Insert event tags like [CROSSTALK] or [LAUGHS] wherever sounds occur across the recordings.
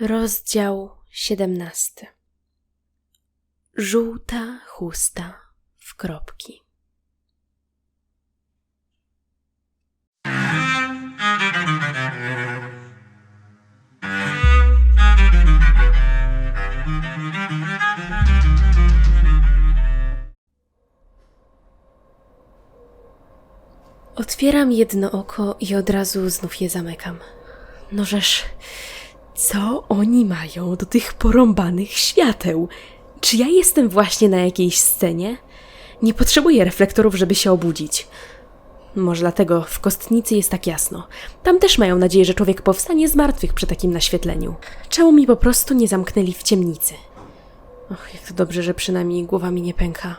Rozdział 17 Żółta chusta w kropki. Otwieram jedno oko i od razu znów je zamykam. Nożeż, co oni mają do tych porąbanych świateł? Czy ja jestem właśnie na jakiejś scenie? Nie potrzebuję reflektorów, żeby się obudzić. Może dlatego w kostnicy jest tak jasno. Tam też mają nadzieję, że człowiek powstanie z martwych przy takim naświetleniu. Czemu mi po prostu nie zamknęli w ciemnicy? Och, jak to dobrze, że przynajmniej głowa mi nie pęka.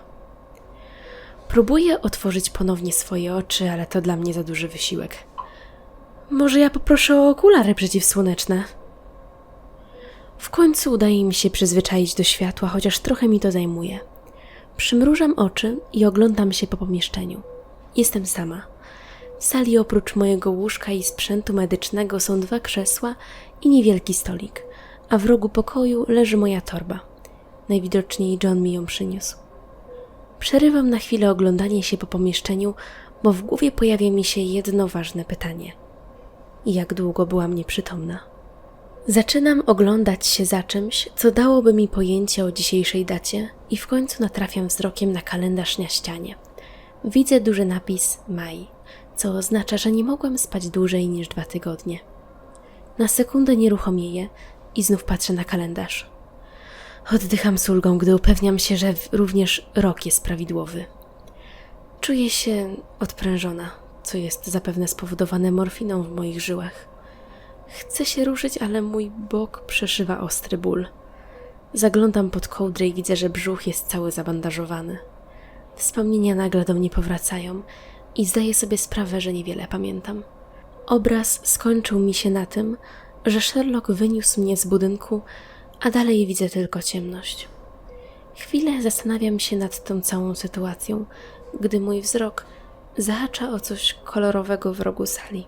Próbuję otworzyć ponownie swoje oczy, ale to dla mnie za duży wysiłek. Może ja poproszę o okulary przeciwsłoneczne? W końcu udaje mi się przyzwyczaić do światła, chociaż trochę mi to zajmuje. Przymrużam oczy i oglądam się po pomieszczeniu. Jestem sama. W sali oprócz mojego łóżka i sprzętu medycznego są dwa krzesła i niewielki stolik, a w rogu pokoju leży moja torba. Najwidoczniej John mi ją przyniósł. Przerywam na chwilę oglądanie się po pomieszczeniu, bo w głowie pojawia mi się jedno ważne pytanie. Jak długo byłam nieprzytomna? Zaczynam oglądać się za czymś, co dałoby mi pojęcie o dzisiejszej dacie i w końcu natrafiam wzrokiem na kalendarz na ścianie. Widzę duży napis maj, co oznacza, że nie mogłam spać dłużej niż dwa tygodnie. Na sekundę nieruchomieję i znów patrzę na kalendarz. Oddycham z ulgą, gdy upewniam się, że również rok jest prawidłowy. Czuję się odprężona, co jest zapewne spowodowane morfiną w moich żyłach. Chcę się ruszyć, ale mój bok przeszywa ostry ból. Zaglądam pod kołdrę i widzę, że brzuch jest cały zabandażowany. Wspomnienia nagle do mnie powracają i zdaję sobie sprawę, że niewiele pamiętam. Obraz skończył mi się na tym, że Sherlock wyniósł mnie z budynku, a dalej widzę tylko ciemność. Chwilę zastanawiam się nad tą całą sytuacją, gdy mój wzrok zahacza o coś kolorowego w rogu sali.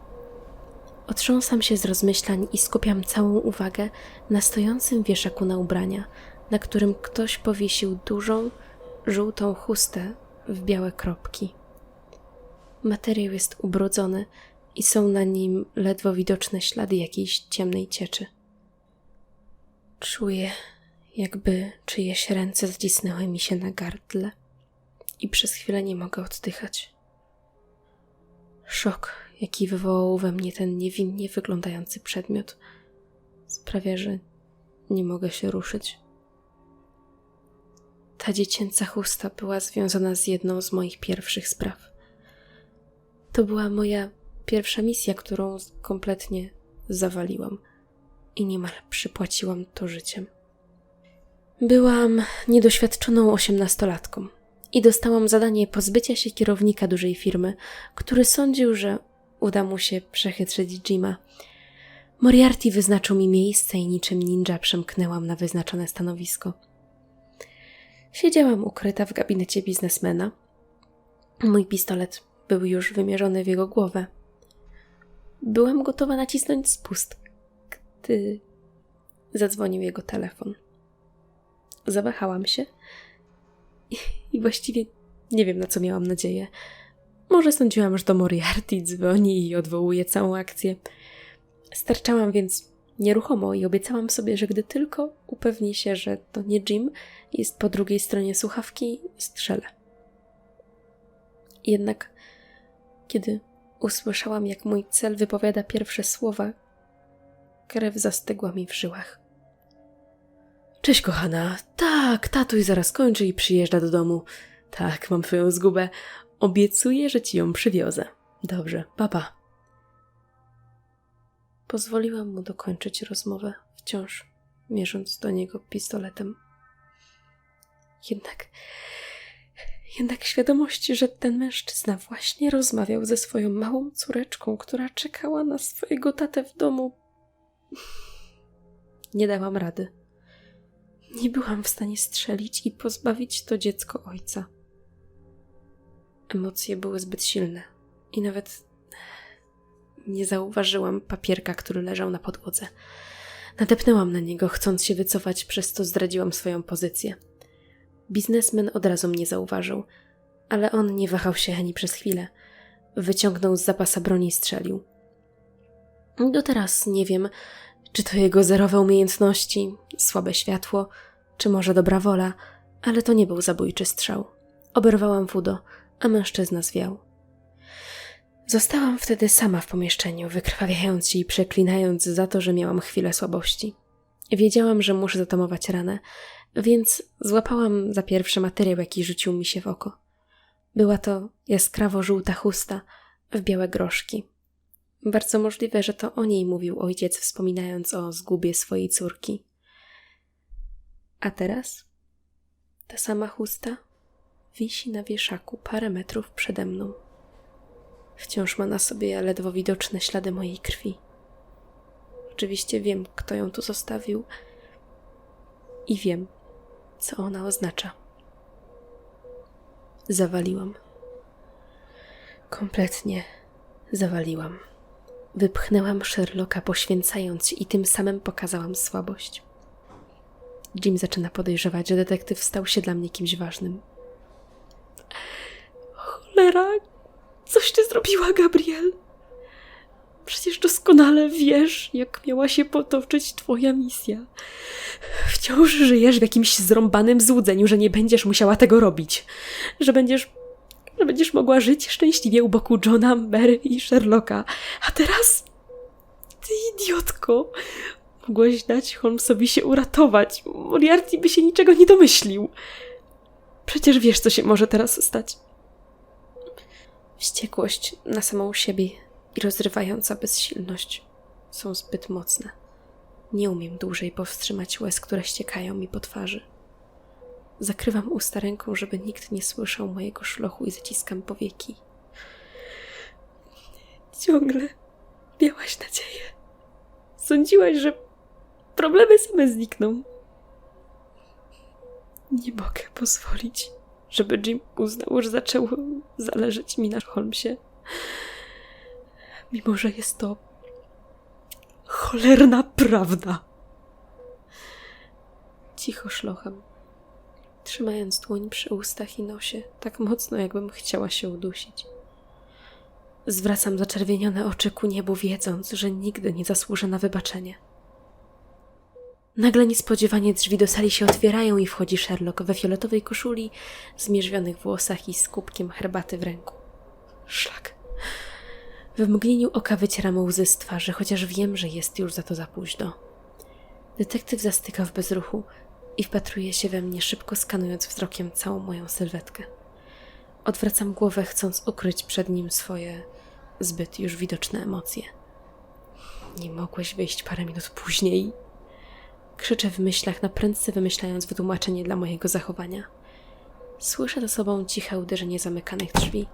Otrząsam się z rozmyślań i skupiam całą uwagę na stojącym wieszaku na ubrania, na którym ktoś powiesił dużą, żółtą chustę w białe kropki. Materiał jest ubrudzony i są na nim ledwo widoczne ślady jakiejś ciemnej cieczy. Czuję, jakby czyjeś ręce zcisnęły mi się na gardle i przez chwilę nie mogę oddychać. Szok, jaki wywołał we mnie ten niewinnie wyglądający przedmiot, sprawia, że nie mogę się ruszyć. Ta dziecięca chusta była związana z jedną z moich pierwszych spraw. To była moja pierwsza misja, którą kompletnie zawaliłam i niemal przypłaciłam to życiem. Byłam niedoświadczoną osiemnastolatką i dostałam zadanie pozbycia się kierownika dużej firmy, który sądził, że uda mu się przechytrzyć Jima. Moriarty wyznaczył mi miejsce i niczym ninja przemknęłam na wyznaczone stanowisko. Siedziałam ukryta w gabinecie biznesmena. Mój pistolet był już wymierzony w jego głowę. Byłam gotowa nacisnąć spust, gdy zadzwonił jego telefon. Zawahałam się i, właściwie nie wiem, na co miałam nadzieję. Może sądziłam, że to Moriarty dzwoni i odwołuje całą akcję. Starczałam więc nieruchomo i obiecałam sobie, że gdy tylko upewni się, że to nie Jim jest po drugiej stronie słuchawki, strzelę. Jednak, kiedy usłyszałam, jak mój cel wypowiada pierwsze słowa, krew zastygła mi w żyłach. Cześć, kochana. Tak, tatuś zaraz kończy i przyjeżdża do domu. Tak, mam twoją zgubę. Obiecuję, że ci ją przywiozę. Dobrze, papa. Pozwoliłam mu dokończyć rozmowę, wciąż mierząc do niego pistoletem. Jednak, jednak świadomość, że ten mężczyzna właśnie rozmawiał ze swoją małą córeczką, która czekała na swojego tatę w domu, nie dałam rady. Nie byłam w stanie strzelić i pozbawić to dziecko ojca. Emocje były zbyt silne i nawet nie zauważyłam papierka, który leżał na podłodze. Nadepnęłam na niego, chcąc się wycofać, przez co zdradziłam swoją pozycję. Biznesmen od razu mnie zauważył, ale on nie wahał się ani przez chwilę. Wyciągnął z zapasa broni i strzelił. Do teraz nie wiem, czy to jego zerowe umiejętności, słabe światło, czy może dobra wola, ale to nie był zabójczy strzał. Oberwałam wudo, a mężczyzna zwiał. Zostałam wtedy sama w pomieszczeniu, wykrwawiając się i przeklinając za to, że miałam chwilę słabości. Wiedziałam, że muszę zatamować ranę, więc złapałam za pierwszy materiał, jaki rzucił mi się w oko. Była to jaskrawo żółta chusta w białe groszki. Bardzo możliwe, że to o niej mówił ojciec, wspominając o zgubie swojej córki. A teraz ta sama chusta wisi na wieszaku parę metrów przede mną. Wciąż ma na sobie ledwo widoczne ślady mojej krwi. Oczywiście wiem, kto ją tu zostawił i wiem, co ona oznacza. Zawaliłam. Kompletnie zawaliłam. Wypchnęłam Sherlocka, poświęcając i tym samym pokazałam słabość. Jim zaczyna podejrzewać, że detektyw stał się dla mnie kimś ważnym. Cholera, coś ty zrobiła, Gabriel? Przecież doskonale wiesz, jak miała się potoczyć twoja misja. Wciąż żyjesz w jakimś zrąbanym złudzeniu, że nie będziesz musiała tego robić. Że będziesz. że będziesz mogła żyć szczęśliwie u boku Johna, Mary i Sherlocka. A teraz. Ty idiotko! Mogłaś dać Holmesowi się uratować. Moriarty by się niczego nie domyślił. Przecież wiesz, co się może teraz stać. Wściekłość na samą siebie i rozrywająca bezsilność są zbyt mocne. Nie umiem dłużej powstrzymać łez, które ściekają mi po twarzy. Zakrywam usta ręką, żeby nikt nie słyszał mojego szlochu i zaciskam powieki. Ciągle miałaś nadzieję. Sądziłaś, że problemy same znikną. Nie mogę pozwolić, żeby Jim uznał, że zaczęło zależeć mi na Holmesie. Mimo, że jest to cholerna prawda. Cicho szlochem, trzymając dłoń przy ustach i nosie, tak mocno, jakbym chciała się udusić. Zwracam zaczerwienione oczy ku niebu, wiedząc, że nigdy nie zasłużę na wybaczenie. Nagle niespodziewanie drzwi do sali się otwierają i wchodzi Sherlock we fioletowej koszuli, zmierzwionych włosach i z kubkiem herbaty w ręku. Szlak. W mgnieniu oka wycieram łzy z twarzy, chociaż wiem, że jest już za to za późno. Detektyw zastyka w bezruchu i wpatruje się we mnie, szybko skanując wzrokiem całą moją sylwetkę. Odwracam głowę, chcąc ukryć przed nim swoje zbyt już widoczne emocje. Nie mogłeś wyjść parę minut później. Krzyczę w myślach, na prędce wymyślając wytłumaczenie dla mojego zachowania. Słyszę za sobą ciche uderzenie zamykanych drzwi,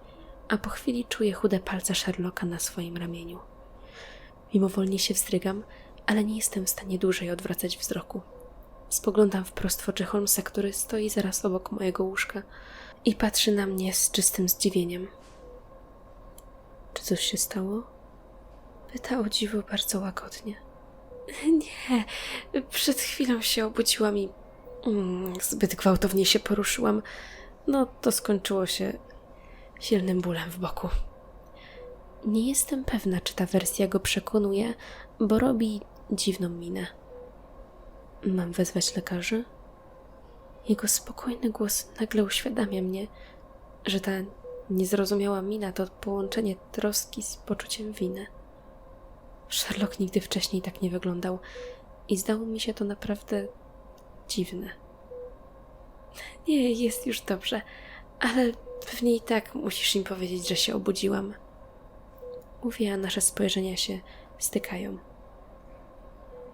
a po chwili czuję chude palce Sherlocka na swoim ramieniu. Mimowolnie się wzdrygam, ale nie jestem w stanie dłużej odwracać wzroku. Spoglądam wprost w oczy Holmesa, który stoi zaraz obok mojego łóżka i patrzy na mnie z czystym zdziwieniem. Czy coś się stało? Pyta o dziwo bardzo łagodnie. [LAUGHS] Nie, przed chwilą się obudziłam i mm, zbyt gwałtownie się poruszyłam. No, to skończyło się silnym bólem w boku. Nie jestem pewna, czy ta wersja go przekonuje, bo robi dziwną minę. Mam wezwać lekarzy? Jego spokojny głos nagle uświadamia mnie, że ta niezrozumiała mina to połączenie troski z poczuciem winy. Sherlock nigdy wcześniej tak nie wyglądał i zdało mi się to naprawdę dziwne. Nie, jest już dobrze, ale pewnie i tak musisz im powiedzieć, że się obudziłam. Mówię, a nasze spojrzenia się stykają.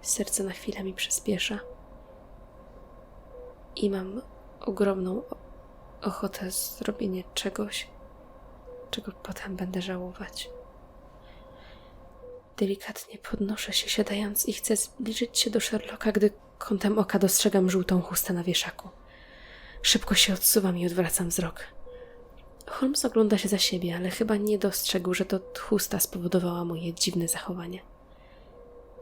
Serce na chwilę mi przyspiesza. I mam ogromną ochotę zrobienia czegoś, czego potem będę żałować. Delikatnie podnoszę się siadając i chcę zbliżyć się do Sherlocka, gdy kątem oka dostrzegam żółtą chustę na wieszaku. Szybko się odsuwam i odwracam wzrok. Holmes ogląda się za siebie, ale chyba nie dostrzegł, że to chusta spowodowała moje dziwne zachowanie.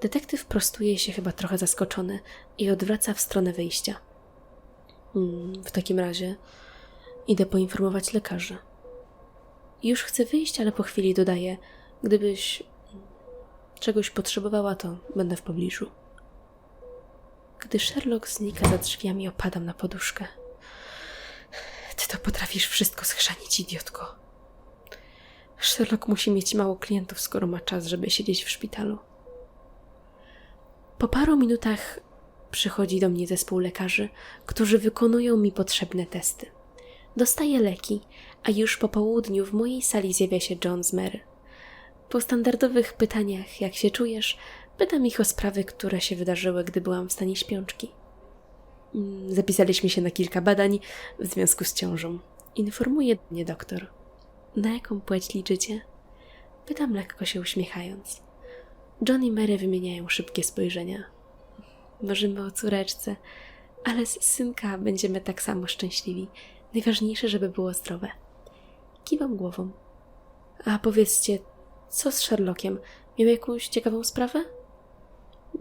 Detektyw prostuje się chyba trochę zaskoczony i odwraca w stronę wyjścia. Hmm, w takim razie idę poinformować lekarzy. Już chcę wyjść, ale po chwili dodaję: Gdybyś czegoś potrzebowała, to będę w pobliżu. Gdy Sherlock znika za drzwiami, opadam na poduszkę. Ty to potrafisz wszystko schrzanić, idiotko. Sherlock musi mieć mało klientów, skoro ma czas, żeby siedzieć w szpitalu. Po paru minutach przychodzi do mnie zespół lekarzy, którzy wykonują mi potrzebne testy. Dostaję leki, a już po południu w mojej sali zjawia się John z Mary. Po standardowych pytaniach, jak się czujesz, pytam ich o sprawy, które się wydarzyły, gdy byłam w stanie śpiączki. Mm, Zapisaliśmy się na kilka badań w związku z ciążą. Informuje mnie doktor. Na jaką płeć liczycie? Pytam lekko się uśmiechając. John i Mary wymieniają szybkie spojrzenia. Marzymy o córeczce, ale z synka będziemy tak samo szczęśliwi. Najważniejsze, żeby było zdrowe. Kiwam głową. A powiedzcie, co z Sherlockiem? Miał jakąś ciekawą sprawę?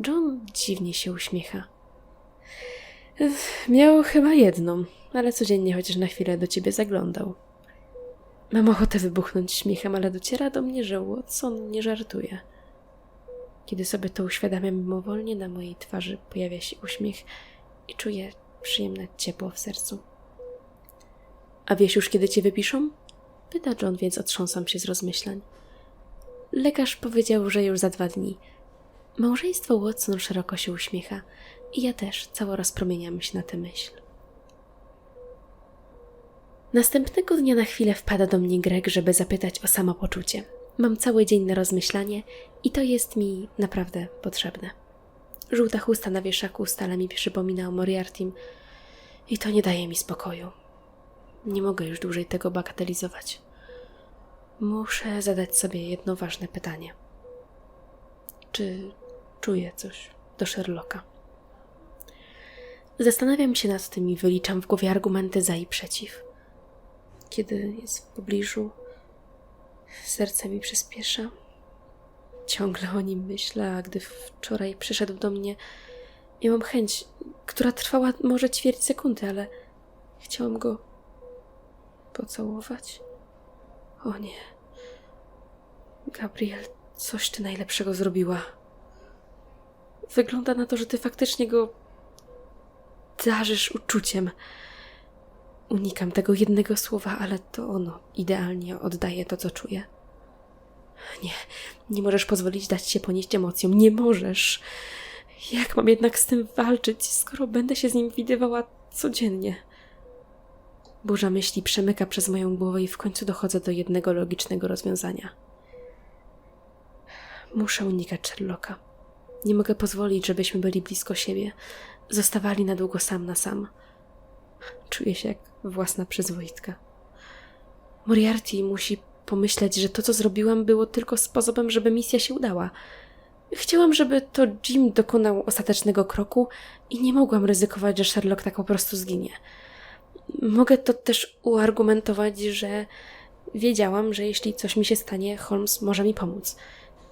John dziwnie się uśmiecha. Ech, Miał chyba jedną, ale codziennie chociaż na chwilę do ciebie zaglądał. Mam ochotę wybuchnąć śmiechem, ale dociera do mnie, że Watson nie żartuje. Kiedy sobie to uświadamiam mimowolnie, na mojej twarzy pojawia się uśmiech i czuję przyjemne ciepło w sercu. A wiesz już, kiedy cię wypiszą? Pyta John, więc otrząsam się z rozmyślań. Lekarz powiedział, że już za dwa dni. Małżeństwo Watson szeroko się uśmiecha i ja też cało rozpromieniam się na tę myśl. Następnego dnia na chwilę wpada do mnie Greg, żeby zapytać o samopoczucie. Mam cały dzień na rozmyślanie i to jest mi naprawdę potrzebne. Żółta chusta na wieszaku stale mi przypomina o Moriartym i to nie daje mi spokoju. Nie mogę już dłużej tego bagatelizować. Muszę zadać sobie jedno ważne pytanie. Czy czuję coś do Sherlocka? Zastanawiam się nad tym i wyliczam w głowie argumenty za i przeciw. Kiedy jest w pobliżu, serce mi przyspiesza. Ciągle o nim myślę, a gdy wczoraj przyszedł do mnie, miałam chęć, która trwała może ćwierć sekundy, ale chciałam go pocałować. O nie. Gabriel, coś ty najlepszego zrobiła. Wygląda na to, że ty faktycznie go darzysz uczuciem. Unikam tego jednego słowa, ale to ono idealnie oddaje to, co czuję. Nie, nie możesz pozwolić dać się ponieść emocjom. Nie możesz. Jak mam jednak z tym walczyć, skoro będę się z nim widywała codziennie? Burza myśli przemyka przez moją głowę i w końcu dochodzę do jednego logicznego rozwiązania. Muszę unikać Sherlocka. Nie mogę pozwolić, żebyśmy byli blisko siebie, zostawali na długo sam na sam. Czuję się jak własna przyzwoitka. Moriarty musi pomyśleć, że to, co zrobiłam, było tylko sposobem, żeby misja się udała. Chciałam, żeby to Jim dokonał ostatecznego kroku i nie mogłam ryzykować, że Sherlock tak po prostu zginie. Mogę to też uargumentować, że wiedziałam, że jeśli coś mi się stanie, Holmes może mi pomóc.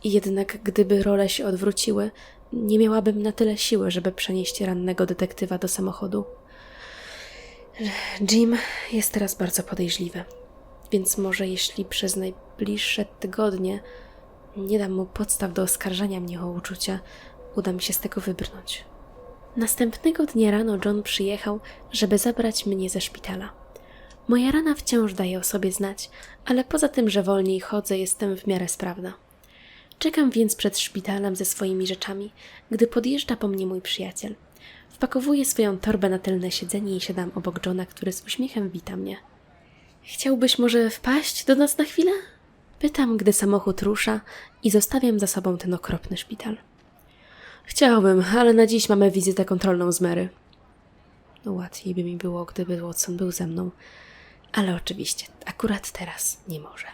Jednak gdyby role się odwróciły, nie miałabym na tyle siły, żeby przenieść rannego detektywa do samochodu. Jim jest teraz bardzo podejrzliwy, więc może jeśli przez najbliższe tygodnie nie dam mu podstaw do oskarżania mnie o uczucia, uda mi się z tego wybrnąć. Następnego dnia rano John przyjechał, żeby zabrać mnie ze szpitala. Moja rana wciąż daje o sobie znać, ale poza tym, że wolniej chodzę, jestem w miarę sprawna. Czekam więc przed szpitalem ze swoimi rzeczami, gdy podjeżdża po mnie mój przyjaciel. Wpakowuję swoją torbę na tylne siedzenie i siadam obok Johna, który z uśmiechem wita mnie. Chciałbyś może wpaść do nas na chwilę? Pytam, gdy samochód rusza i zostawiam za sobą ten okropny szpital. Chciałbym, ale na dziś mamy wizytę kontrolną z Mary. No łatwiej by mi było, gdyby Watson był ze mną, ale oczywiście, akurat teraz nie może.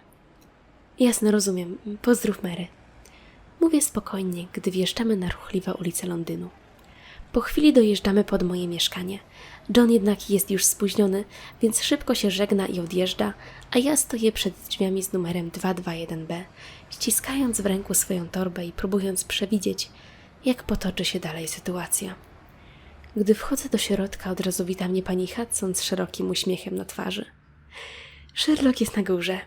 Jasne, rozumiem. Pozdrów Mary. Mówię spokojnie, gdy wjeżdżamy na ruchliwe ulice Londynu. Po chwili dojeżdżamy pod moje mieszkanie. John jednak jest już spóźniony, więc szybko się żegna i odjeżdża, a ja stoję przed drzwiami z numerem 221B, ściskając w ręku swoją torbę i próbując przewidzieć, jak potoczy się dalej sytuacja. Gdy wchodzę do środka, od razu wita mnie pani Hudson z szerokim uśmiechem na twarzy. Sherlock jest na górze,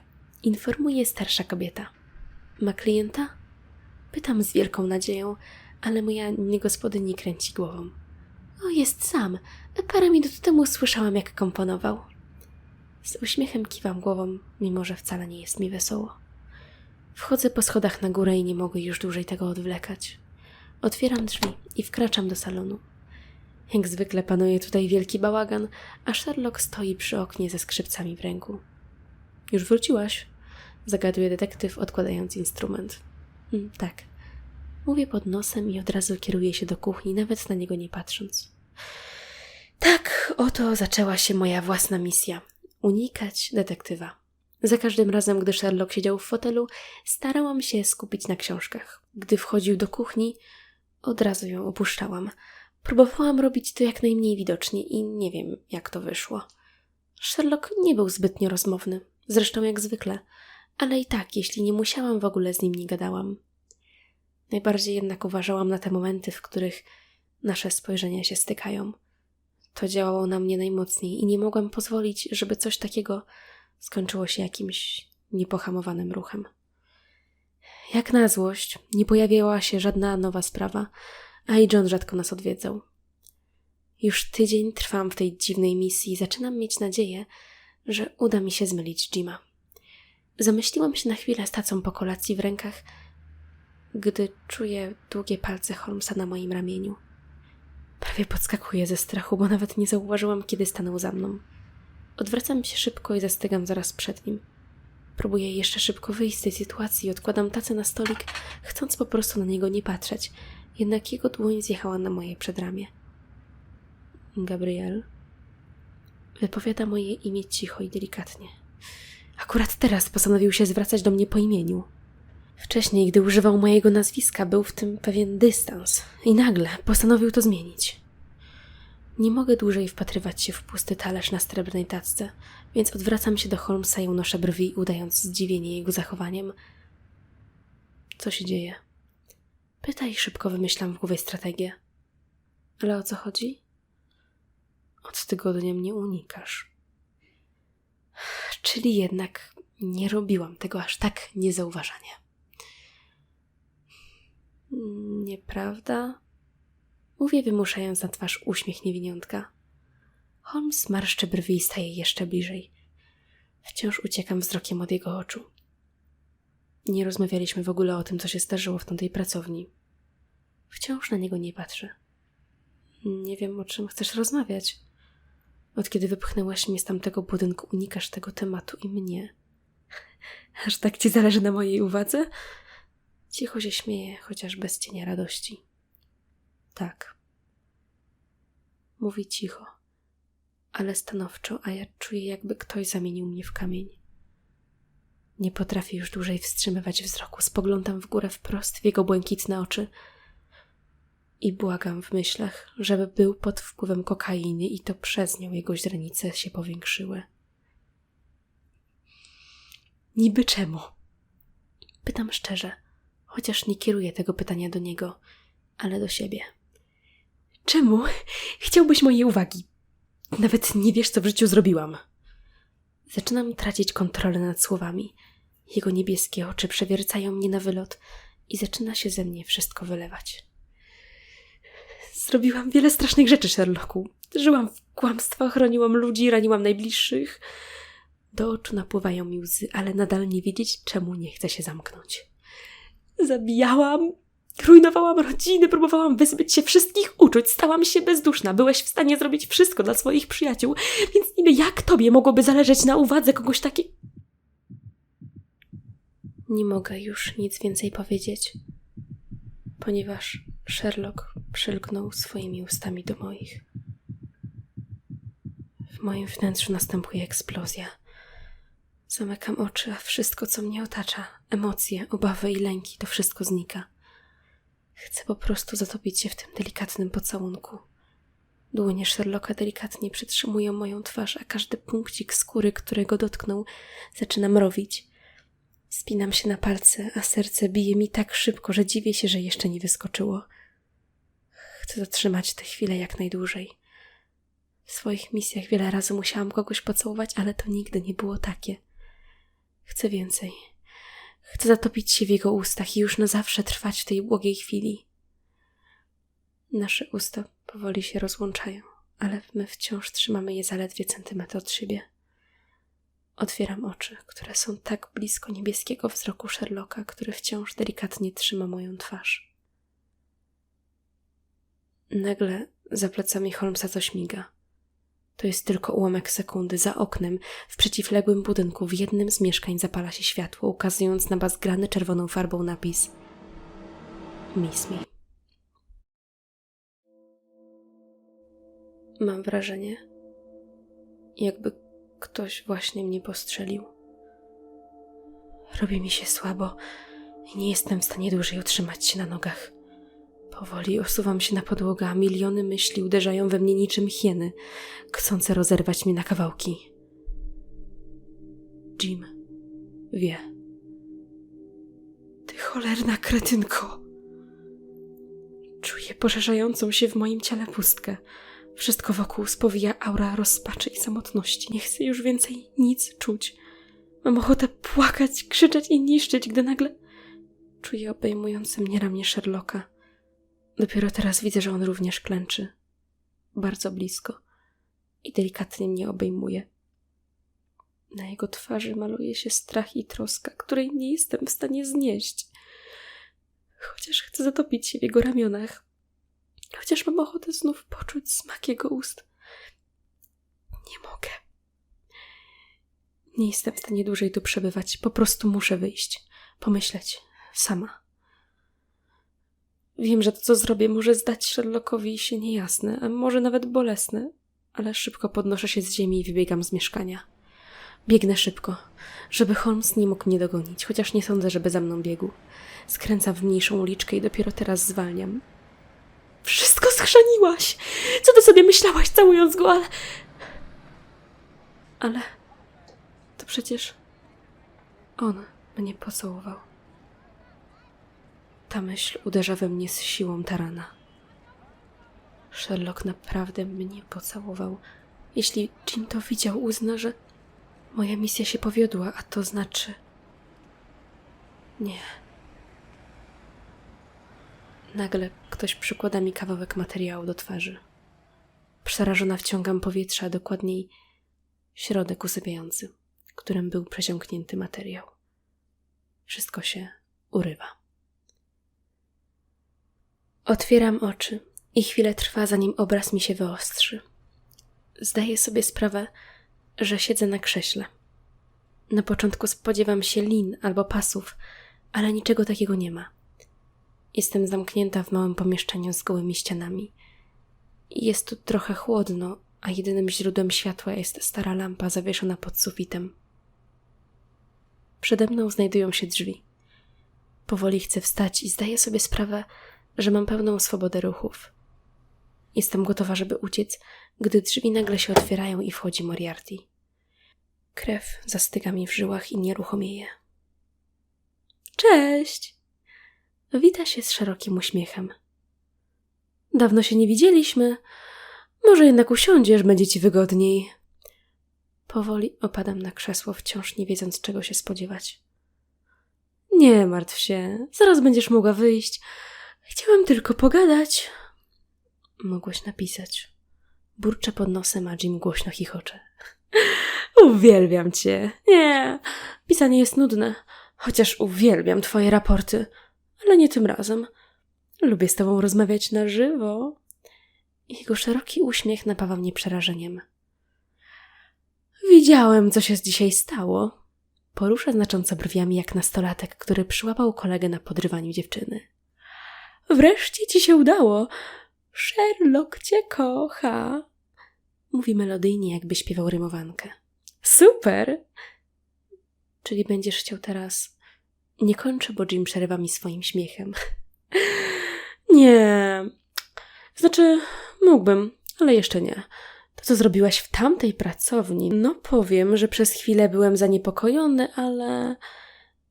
informuje starsza kobieta. Ma klienta? Pytam z wielką nadzieją, ale moja niegospodyni kręci głową. O, jest sam. Parę minut temu słyszałam, jak komponował. Z uśmiechem kiwam głową, mimo że wcale nie jest mi wesoło. Wchodzę po schodach na górę i nie mogę już dłużej tego odwlekać. Otwieram drzwi i wkraczam do salonu. Jak zwykle panuje tutaj wielki bałagan, a Sherlock stoi przy oknie ze skrzypcami w ręku. Już wróciłaś? Zagaduje detektyw, odkładając instrument. Mm, tak. Mówię pod nosem i od razu kieruję się do kuchni, nawet na niego nie patrząc. Tak, oto zaczęła się moja własna misja unikać detektywa. Za każdym razem, gdy Sherlock siedział w fotelu, starałam się skupić na książkach. Gdy wchodził do kuchni, od razu ją opuszczałam. Próbowałam robić to jak najmniej widocznie i nie wiem, jak to wyszło. Sherlock nie był zbytnio rozmowny, zresztą jak zwykle, ale i tak, jeśli nie musiałam, w ogóle z nim nie gadałam. Najbardziej jednak uważałam na te momenty, w których nasze spojrzenia się stykają. To działało na mnie najmocniej i nie mogłam pozwolić, żeby coś takiego skończyło się jakimś niepohamowanym ruchem. Jak na złość, nie pojawiała się żadna nowa sprawa, a i John rzadko nas odwiedzał. Już tydzień trwam w tej dziwnej misji i zaczynam mieć nadzieję, że uda mi się zmylić Jima. Zamyśliłam się na chwilę z tacą po kolacji w rękach, gdy czuję długie palce Holmesa na moim ramieniu. Prawie podskakuję ze strachu, bo nawet nie zauważyłam, kiedy stanął za mną. Odwracam się szybko i zastygam zaraz przed nim. Próbuję jeszcze szybko wyjść z tej sytuacji i odkładam tacę na stolik, chcąc po prostu na niego nie patrzeć, jednak jego dłoń zjechała na moje przedramię. Gabriel wypowiada moje imię cicho i delikatnie. Akurat teraz postanowił się zwracać do mnie po imieniu. Wcześniej, gdy używał mojego nazwiska, był w tym pewien dystans i nagle postanowił to zmienić. Nie mogę dłużej wpatrywać się w pusty talerz na srebrnej tacce, więc odwracam się do Holmesa i unoszę brwi, udając zdziwienie jego zachowaniem. Co się dzieje? Pytaj szybko wymyślam w głowie strategię. Ale o co chodzi? Od tygodnia mnie unikasz. Czyli jednak nie robiłam tego aż tak niezauważanie. Nieprawda? Mówię, wymuszając na twarz uśmiech niewiniątka. Holmes marszczy brwi i staje jeszcze bliżej. Wciąż uciekam wzrokiem od jego oczu. Nie rozmawialiśmy w ogóle o tym, co się zdarzyło w tamtej pracowni. Wciąż na niego nie patrzę. Nie wiem, o czym chcesz rozmawiać. Od kiedy wypchnęłaś mnie z tamtego budynku, unikasz tego tematu i mnie. Aż tak ci zależy na mojej uwadze? Cicho się śmieje, chociaż bez cienia radości. Tak. Mówi cicho, ale stanowczo, a ja czuję, jakby ktoś zamienił mnie w kamień. Nie potrafię już dłużej wstrzymywać wzroku. Spoglądam w górę wprost w jego błękitne oczy i błagam w myślach, żeby był pod wpływem kokainy i to przez nią jego źrenice się powiększyły. Niby czemu? Pytam szczerze chociaż nie kieruję tego pytania do niego, ale do siebie. Czemu chciałbyś mojej uwagi? Nawet nie wiesz, co w życiu zrobiłam. Zaczynam tracić kontrolę nad słowami. Jego niebieskie oczy przewiercają mnie na wylot i zaczyna się ze mnie wszystko wylewać. Zrobiłam wiele strasznych rzeczy, Sherlocku. Żyłam w kłamstwach, chroniłam ludzi, raniłam najbliższych. Do oczu napływają mi łzy, ale nadal nie wiedzieć, czemu nie chcę się zamknąć. Zabijałam, rujnowałam rodziny, próbowałam wyzbyć się wszystkich uczuć, stałam się bezduszna. Byłeś w stanie zrobić wszystko dla swoich przyjaciół, więc niby jak tobie mogłoby zależeć na uwadze kogoś takiego? Nie mogę już nic więcej powiedzieć, ponieważ Sherlock przylgnął swoimi ustami do moich. W moim wnętrzu następuje eksplozja. Zamykam oczy, a wszystko, co mnie otacza, emocje, obawy i lęki, to wszystko znika. Chcę po prostu zatopić się w tym delikatnym pocałunku. Dłonie Sherlocka delikatnie przytrzymują moją twarz, a każdy punkcik skóry, którego dotknął, zaczyna mrowić. Spinam się na palce, a serce bije mi tak szybko, że dziwię się, że jeszcze nie wyskoczyło. Chcę zatrzymać tę chwilę jak najdłużej. W swoich misjach wiele razy musiałam kogoś pocałować, ale to nigdy nie było takie. Chcę więcej. Chcę zatopić się w jego ustach i już na zawsze trwać w tej błogiej chwili. Nasze usta powoli się rozłączają, ale my wciąż trzymamy je zaledwie centymetr od siebie. Otwieram oczy, które są tak blisko niebieskiego wzroku Sherlocka, który wciąż delikatnie trzyma moją twarz. Nagle za plecami Holmesa coś miga. To jest tylko ułamek sekundy. Za oknem, w przeciwległym budynku, w jednym z mieszkań zapala się światło, ukazując na bazgrany czerwoną farbą napis Miss Me. Mam wrażenie, jakby ktoś właśnie mnie postrzelił. Robi mi się słabo i nie jestem w stanie dłużej utrzymać się na nogach. Powoli osuwam się na podłogę, a miliony myśli uderzają we mnie niczym hieny, chcące rozerwać mnie na kawałki. Jim wie. Ty cholerna kretynko! Czuję poszerzającą się w moim ciele pustkę. Wszystko wokół spowija aura rozpaczy i samotności. Nie chcę już więcej nic czuć. Mam ochotę płakać, krzyczeć i niszczyć, gdy nagle czuję obejmujące mnie ramię Sherlocka. Dopiero teraz widzę, że on również klęczy. Bardzo blisko. I delikatnie mnie obejmuje. Na jego twarzy maluje się strach i troska, której nie jestem w stanie znieść. Chociaż chcę zatopić się w jego ramionach. Chociaż mam ochotę znów poczuć smak jego ust. Nie mogę. Nie jestem w stanie dłużej tu przebywać. Po prostu muszę wyjść. Pomyśleć. Sama. Wiem, że to, co zrobię, może zdać Sherlockowi się niejasne, a może nawet bolesne, ale szybko podnoszę się z ziemi i wybiegam z mieszkania. Biegnę szybko, żeby Holmes nie mógł mnie dogonić, chociaż nie sądzę, żeby za mną biegł. Skręcam w mniejszą uliczkę i dopiero teraz zwalniam. Wszystko schrzaniłaś! Co ty sobie myślałaś, całując go, ale... Ale... To przecież... On mnie pocałował. Ta myśl uderza we mnie z siłą tarana. Sherlock naprawdę mnie pocałował. Jeśli Jim to widział, uzna, że moja misja się powiodła, a to znaczy. Nie. Nagle ktoś przykłada mi kawałek materiału do twarzy. Przerażona wciągam powietrze, a dokładniej środek usypiający, którym był przesiąknięty materiał. Wszystko się urywa. Otwieram oczy i chwilę trwa, zanim obraz mi się wyostrzy. Zdaję sobie sprawę, że siedzę na krześle. Na początku spodziewam się lin albo pasów, ale niczego takiego nie ma. Jestem zamknięta w małym pomieszczeniu z gołymi ścianami. Jest tu trochę chłodno, a jedynym źródłem światła jest stara lampa zawieszona pod sufitem. Przede mną znajdują się drzwi. Powoli chcę wstać i zdaję sobie sprawę, że mam pełną swobodę ruchów. Jestem gotowa, żeby uciec, gdy drzwi nagle się otwierają i wchodzi Moriarty. Krew zastyga mi w żyłach i nieruchomieje. Cześć! Wita się z szerokim uśmiechem. Dawno się nie widzieliśmy. Może jednak usiądziesz, będzie ci wygodniej. Powoli opadam na krzesło, wciąż nie wiedząc, czego się spodziewać. Nie martw się, zaraz będziesz mogła wyjść. Chciałam tylko pogadać. Mogłeś napisać. Burczę pod nosem, a Jim głośno chichocze. [LAUGHS] Uwielbiam cię. Nie, pisanie jest nudne. Chociaż uwielbiam twoje raporty. Ale nie tym razem. Lubię z tobą rozmawiać na żywo. Jego szeroki uśmiech napawa mnie przerażeniem. Widziałem, co się dzisiaj stało. Porusza znacząco brwiami jak nastolatek, który przyłapał kolegę na podrywaniu dziewczyny. Wreszcie ci się udało. Sherlock cię kocha. Mówi melodyjnie, jakby śpiewał rymowankę. Super! Czyli będziesz chciał teraz. Nie kończę, bo Jim przerywa mi swoim śmiechem. [LAUGHS] nie. Znaczy, mógłbym, ale jeszcze nie. To, co zrobiłaś w tamtej pracowni, no powiem, że przez chwilę byłem zaniepokojony, ale.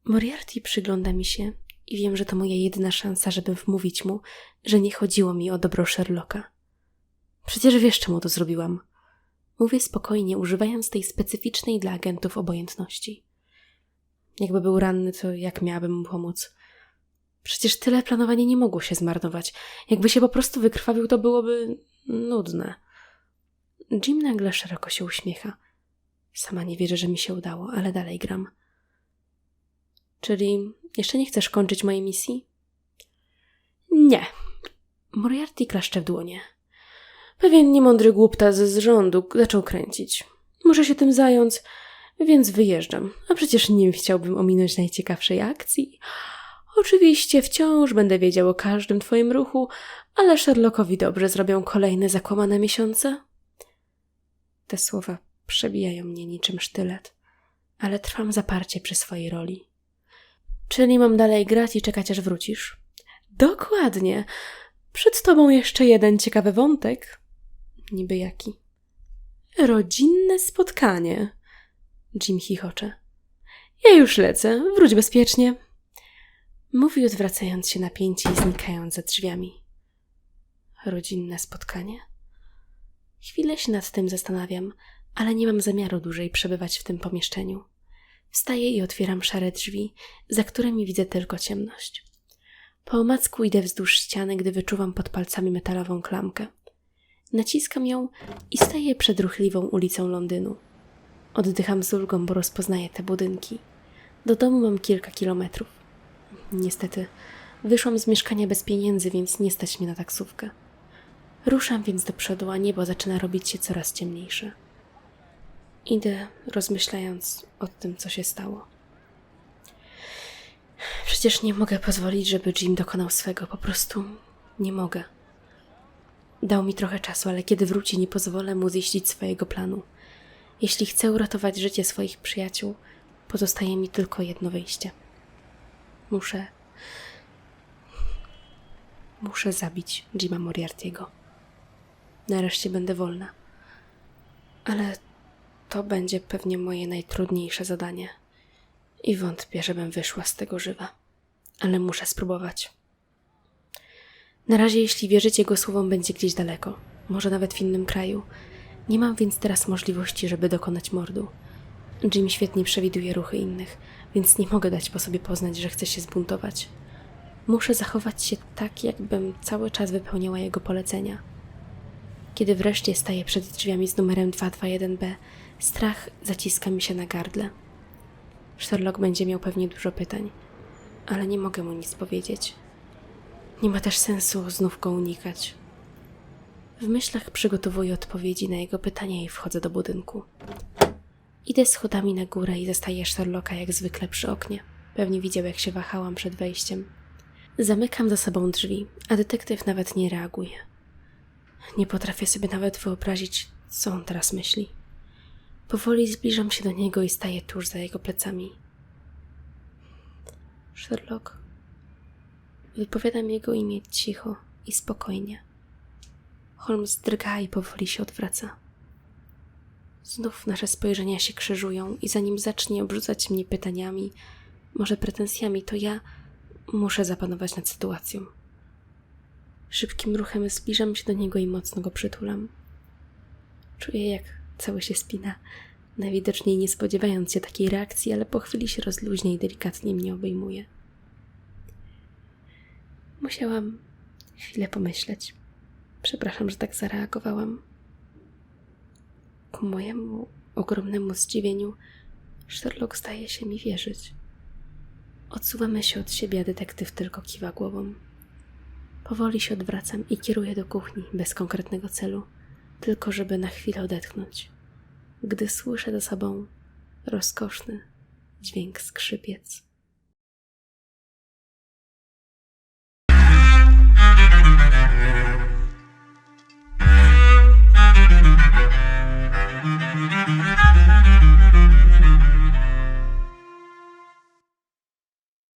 Moriarty przygląda mi się I wiem, że to moja jedyna szansa, żeby wmówić mu, że nie chodziło mi o dobro Sherlocka. Przecież wiesz, czemu to zrobiłam. Mówię spokojnie, używając tej specyficznej dla agentów obojętności. Jakby był ranny, to jak miałabym mu pomóc? Przecież tyle planowania nie mogło się zmarnować. Jakby się po prostu wykrwawił, to byłoby nudne. Jim nagle szeroko się uśmiecha. Sama nie wierzę, że mi się udało, ale dalej gram. Czyli jeszcze nie chcesz kończyć mojej misji? Nie. Moriarty klaszcze w dłonie. Pewien niemądry głupta z rządu zaczął kręcić. Muszę się tym zająć, więc wyjeżdżam. A przecież nie chciałbym ominąć najciekawszej akcji. Oczywiście wciąż będę wiedział o każdym twoim ruchu, ale Sherlockowi dobrze zrobią kolejne zakłamane miesiące. Te słowa przebijają mnie niczym sztylet, ale trwam zaparcie przy swojej roli. Czyli mam dalej grać i czekać, aż wrócisz? Dokładnie. Przed tobą jeszcze jeden ciekawy wątek. Niby jaki? Rodzinne spotkanie. Jim chichocze. Ja już lecę, wróć bezpiecznie. Mówi odwracając się napięcie i znikając za drzwiami. Rodzinne spotkanie? Chwilę się nad tym zastanawiam, ale nie mam zamiaru dłużej przebywać w tym pomieszczeniu. Wstaję i otwieram szare drzwi, za którymi widzę tylko ciemność. Po omacku idę wzdłuż ściany, gdy wyczuwam pod palcami metalową klamkę. Naciskam ją i staję przed ruchliwą ulicą Londynu. Oddycham z ulgą, bo rozpoznaję te budynki. Do domu mam kilka kilometrów. Niestety, wyszłam z mieszkania bez pieniędzy, więc nie stać mnie na taksówkę. Ruszam więc do przodu, a niebo zaczyna robić się coraz ciemniejsze. Idę, rozmyślając o tym, co się stało. Przecież nie mogę pozwolić, żeby Jim dokonał swego, po prostu nie mogę. Dał mi trochę czasu, ale kiedy wróci, nie pozwolę mu ziścić swojego planu. Jeśli chcę uratować życie swoich przyjaciół, pozostaje mi tylko jedno wyjście. Muszę. Muszę zabić Jima Moriartyego. Nareszcie będę wolna. Ale to będzie pewnie moje najtrudniejsze zadanie. I wątpię, żebym wyszła z tego żywa. Ale muszę spróbować. Na razie, jeśli wierzycie jego słowom, będzie gdzieś daleko, może nawet w innym kraju. Nie mam więc teraz możliwości, żeby dokonać mordu. Jim świetnie przewiduje ruchy innych, więc nie mogę dać po sobie poznać, że chce się zbuntować. Muszę zachować się tak, jakbym cały czas wypełniała jego polecenia. Kiedy wreszcie staję przed drzwiami z numerem 221b, strach zaciska mi się na gardle. Sherlock będzie miał pewnie dużo pytań, ale nie mogę mu nic powiedzieć. Nie ma też sensu znów go unikać. W myślach przygotowuję odpowiedzi na jego pytania i wchodzę do budynku. Idę schodami na górę i zastaję Sherlocka jak zwykle przy oknie. Pewnie widział, jak się wahałam przed wejściem. Zamykam za sobą drzwi, a detektyw nawet nie reaguje. Nie potrafię sobie nawet wyobrazić, co on teraz myśli. Powoli zbliżam się do niego i staję tuż za jego plecami. Sherlock. Wypowiadam jego imię cicho i spokojnie. Holmes drga i powoli się odwraca. Znów nasze spojrzenia się krzyżują i zanim zacznie obrzucać mnie pytaniami, może pretensjami, to ja muszę zapanować nad sytuacją. Szybkim ruchem zbliżam się do niego i mocno go przytulam. Czuję, jak cały się spina, najwidoczniej nie spodziewając się takiej reakcji, ale po chwili się rozluźnia i delikatnie mnie obejmuje. Musiałam chwilę pomyśleć. Przepraszam, że tak zareagowałam. Ku mojemu ogromnemu zdziwieniu, Sherlock zdaje się mi wierzyć. Odsuwamy się od siebie, a detektyw tylko kiwa głową. Powoli się odwracam i kieruję do kuchni bez konkretnego celu, tylko żeby na chwilę odetchnąć, gdy słyszę za sobą rozkoszny dźwięk skrzypiec.